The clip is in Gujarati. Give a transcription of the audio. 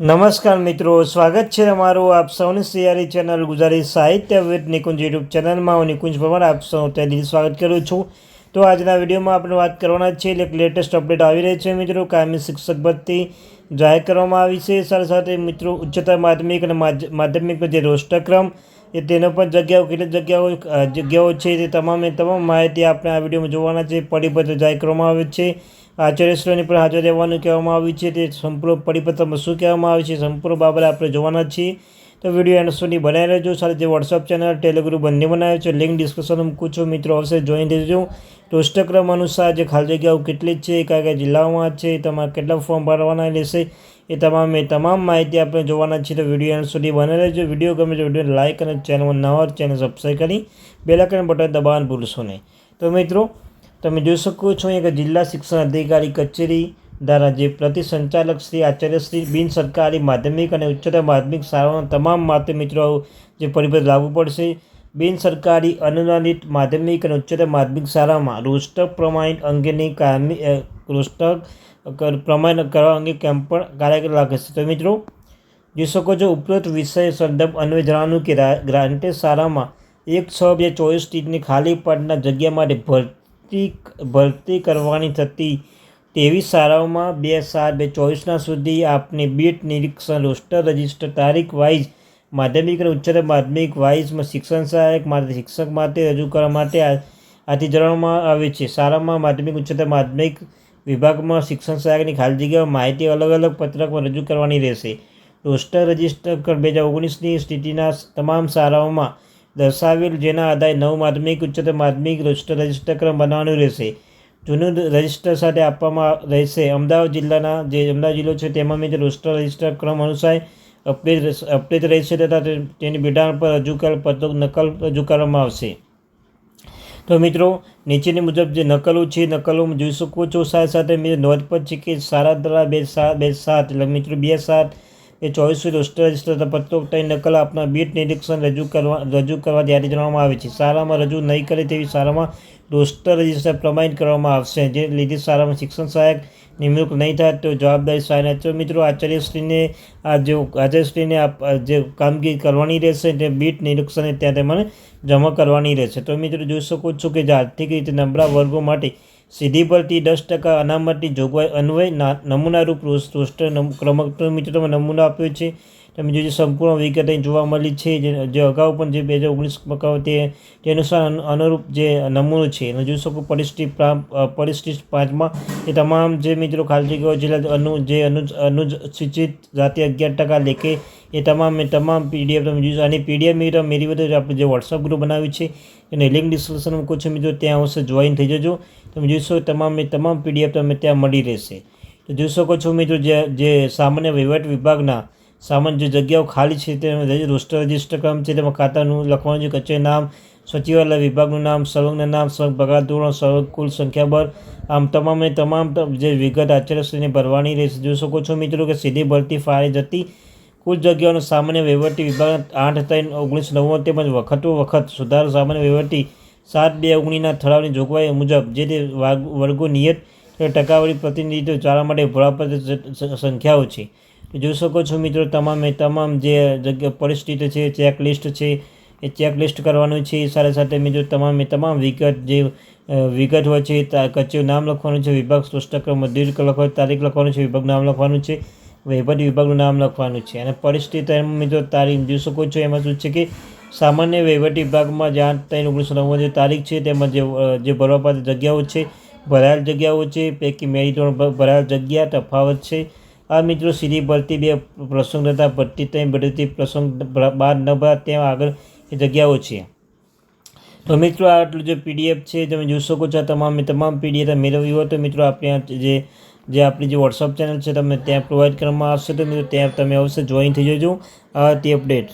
નમસ્કાર મિત્રો, સ્વાગત છે તમારું આપ સૌની સિયારી ચેનલ ગુજરાતી સાહિત્ય વિદ નિકુંજ યુટ્યુબ ચેનલમાં. હું નિકુંજ પરમાર, આપ સૌ તેની સ્વાગત કરું છું. તો આજના વિડીયોમાં આપણે વાત કરવાના છે એટલે લેટેસ્ટ અપડેટ આવી રહી છે મિત્રો. કાયમી શિક્ષક ભરતી જાહેર કરવામાં આવી છે. સાથે સાથે મિત્રો, ઉચ્ચતર માધ્યમિક અને માધ્ય- માધ્યમિકનો જે રોષ્ટક્રમ એ તેનો પણ જગ્યાઓ કેટલી જગ્યાઓ જગ્યાઓ છે તે તમામે તમામ માહિતી આપણે આ વિડીયોમાં જોવાના છે. પરિપત્ર જાહેર કરવામાં આવે છે. આચાર્યશ્રીની પણ હાજર રહેવાનું કહેવામાં આવ્યું છે. તે સંપૂર્ણ પરિપત્રમાં શું કહેવામાં આવે છે, સંપૂર્ણ બાબત આપણે જોવાના છીએ. તો વીડિયો એન્ડ સુધી બનાવી રહેજો. સાથે જે વોટ્સઅપ ચેનલ ટેલિગ્રુપ બંને બનાવ્યો છે લિંક ડિસ્કશન મૂકું છું. મિત્રો, આવશે જોઈન દેજો રોષ્ટક્રમ અનુસાર જે ખાલી જગ્યાઓ કેટલી છે, કયા કયા જિલ્લાઓમાં છે, તમારે કેટલા ફોર્મ ભરવાના રહેશે, એ તમામ એ તમામ માહિતી આપણે જોવાના છીએ. તો વીડિયો એન્ડ સુધી બનાવી રહેજો. વીડિયો ગમે તો વીડિયો લાઇક અને ચેનલમાં નવા ચેનલ સબસ્ક્રાઈબ કરી બેલાકન બટન દબાવવાનું ભૂલશો નહીં. તો મિત્રો, તમે જોઈ શકો છો એક જિલ્લા શિક્ષણ અધિકારી કચેરી દ્વારા જે પ્રતિ સંચાલક શ્રી આચાર્ય શ્રી બિન સરકારી માધ્યમિક અને ઉચ્ચતર માધ્યમિક શાળાઓના તમામ માતા મિત્રો જે પરિબળ લાગુ પડશે. બિન સરકારી અનુદાનિત માધ્યમિક અને ઉચ્ચતર માધ્યમિક શાળામાં રોસ્ટર પ્રમાણિત અંગેની કાયમી અ, પ્રમાણ કરવા અંગે કેમ્પ પણ કાર્યક્રમ લાગશે તો મિત્રો જોઈ શકો છો ઉપરોક્ત વિષય સંદર્ભ અન્વય જણાવવાનું કે ગ્રાન્ટેડ શાળામાં એક છ બે ચોવીસ સીટની ખાલી પડના જગ્યા માટે ભરતી ભરતી કરવાની થતી તેવી શાળાઓમાં બે સાત બે ચોવીસના સુધી આપની બીટ નિરીક્ષણ રોસ્ટર રજિસ્ટર તારીખ વાઇઝ માધ્યમિક અને ઉચ્ચતર માધ્યમિક વાઇઝમાં શિક્ષણ સહાયક માટે શિક્ષક માટે રજૂ કરવા માટે આથી જણાવવામાં આવે છે. શાળામાં માધ્યમિક, ઉચ્ચતર માધ્યમિક વિભાગમાં શિક્ષણ સહાયકની ખાલી જગ્યામાં માહિતી, અલગ અલગ પત્રકમાં રજૂ કરવાની રહેશે. રોસ્ટર રજિસ્ટર બે હજાર ઓગણીસની સ્થિતિના તમામ શાળાઓમાં દર્શાવેલ જેના આધારે નવ માધ્યમિક, ઉચ્ચતર માધ્યમિક રોસ્ટર રજિસ્ટર ક્રમ બનાવવાનું રહેશે. જૂનું રજિસ્ટર સાથે આપવામાં રહેશે. અમદાવાદ જિલ્લાના જે અમદાવાદ જિલ્લો છે, તેમાં મેં જે રોસ્ટર રજિસ્ટર ક્રમ અનુસાર અપડેટ અપડેટ રહેશે તથા તેની બિડાણ પર રજૂ કરેલ પત્ર નકલ રજૂ કરવામાં આવશે. તો મિત્રો, નીચેની મુજબ જે નકલો છે, નકલો જોઈ શકો છો. સાથે સાથે મેં નોંધપત છે કે સારા દ્વારા બે સાત બે સાત. એટલે મિત્રો, બે સાત એ ચોવીસ રોસ્ટર રજિસ્ટર પત્રોક્તાની નકલ આપના બીટ નિરીક્ષણ રજૂ કરવા રજૂ કરવા ત્યારે જણાવવામાં આવે છે. શાળામાં રજૂ નહીં કરે તેવી શાળામાં રોસ્ટર રજિસ્ટર પ્રમાણિત કરવામાં આવશે, જે લીધે શાળામાં શિક્ષણ સહાયક નિમણૂક નહીં થાય તો જવાબદારી શાળાના તો મિત્રો આચાર્યશ્રીને, આ જે આચાર્યશ્રીને આપ જે કામગીરી કરવાની રહેશે, તે બીટ નિરીક્ષણ ત્યાં તેમને જમા કરવાની રહેશે. તો મિત્રો, જોઈ શકો છો કે જે આર્થિક રીતે નબળા વર્ગો માટે સીધી પરથી દસ ટકા અનામતની જોગવાઈ અન્વય નમૂનારૂપ રોસ- રોસ્ટર નમ- ક્રમાંક તો મિત્રો તમે નમૂનો આપ્યો છે. તમે જોજો સંપૂર્ણ વિગત અહીં જોવા મળી છે. જે અગાઉ પણ જે બે હજાર ઓગણીસમાં તે તે અનુસાર અનુરૂપ જે નમૂનો છે, એનો જોઈ શકો પરિસ્થિતિ પરિસ્થિતિ પાંચમાં એ તમામ જે મિત્રો ખાલી જગ્યાઓ જિલ્લા અનુ, જે અનુજ અનુસૂચિત જાતિ અગિયાર ટકા લેખે એ તમામ મેં તમામ પીડીએફ તમે જોઈશો અને પીડીએફ મિત્રો મેરી બધું આપણે જે વોટ્સઅપ ગ્રુપ બનાવ્યું છે, એને લિંક ડિસ્ક્રિપ્શન મૂકું છું મિત્રો, ત્યાં આવશે જોઈન થઈ જજો. તમે જોઈશો તમામ મેં તમામ પીડીએફ તમે ત્યાં મળી રહેશે. તો જોઈ શકો છો મિત્રો, જે જે સામાન્ય વહીવટ વિભાગના સામાન્ય જે જગ્યાઓ ખાલી છે તે રોસ્ટર રજિસ્ટર ક્રમ છે તેમાં ખાતાનું લખવાનું છે. કચેરી નામ, સચિવાલય વિભાગનું નામ સર્વજ્ઞ નામ સર્વ પગાર ધોરણ સર્વ કુલ સંખ્યાબર આમ તમામે તમામ જે વિગત આચાર્યશ્રીને ભરવાની રહેશે. જોઈ શકો છો મિત્રો કે સીધી ભરતી ફાળે જતી કુલ જગ્યાઓનો સામાન્ય વહીવટી વિભાગ આઠ ત્રણ ઓગણીસો નવ્વાણું તેમજ વખતો વખત સુધારો સામાન્ય વહીવટી સાત બે ઓગણીના ઠરાવની જોગવાઈ મુજબ જે તે વર્ગો નિયત ટકાવારી પ્રતિનિધિત્વ ચાલવા માટે ભોળાપત્ર સંખ્યાઓ છે. જોઈ શકો છો મિત્રો, તમામે તમામ જે જગ્યા પરિસ્થિતિ છે ચેકલિસ્ટ છે, એ ચેકલિસ્ટ કરવાનું છે. સાથે સાથે મિત્રો, તમામે તમામ વિગત જે વિગત હોય છે કચ્યું નામ લખવાનું છે, વિભાગ સ્પષ્ટક્રમ દીર્ઘ લખો, તારીખ લખવાનું છે વિભાગ નામ લખવાનું છે, વહીવટી વિભાગનું નામ લખવાનું છે. અને પરિસ્થિતિ મિત્રો, તારીખ જોઈ શકો છો, એમાં શું છે કે સામાન્ય વહીવટી વિભાગમાં જ્યાં ત્રણ ઓગણીસો નવ્વાણું જે તારીખ છે, તેમાં જે ભરવા ભરવાપાત્ર જગ્યાઓ છે, ભરાયેલ જગ્યાઓ છે, પૈકી મેરીટોન ધોરણ ભરાયેલ જગ્યા, તફાવત છે આ મિત્રો સીધી ભરતી બે પ્રસંગ તથા ભરતી ત્રણ ભરતી પ્રસંગ બાર ન ભરા ત્યાં આગળ એ જગ્યાઓ છે. તો મિત્રો આ આટલું જે પીડીએફ છે, તમે જોઈ શકો છો તમામ તમામ પીડીએફ મેળવ્યું હોય તો મિત્રો આપણે જે જે આપણી જે વોટ્સઅપ ચેનલ છે તમે ત્યાં પ્રોવાઈડ કરવામાં આવશે. તો મિત્રો ત્યાં તમે અવશ્ય જોઈન થઈ જજો. આ હતી અપડેટ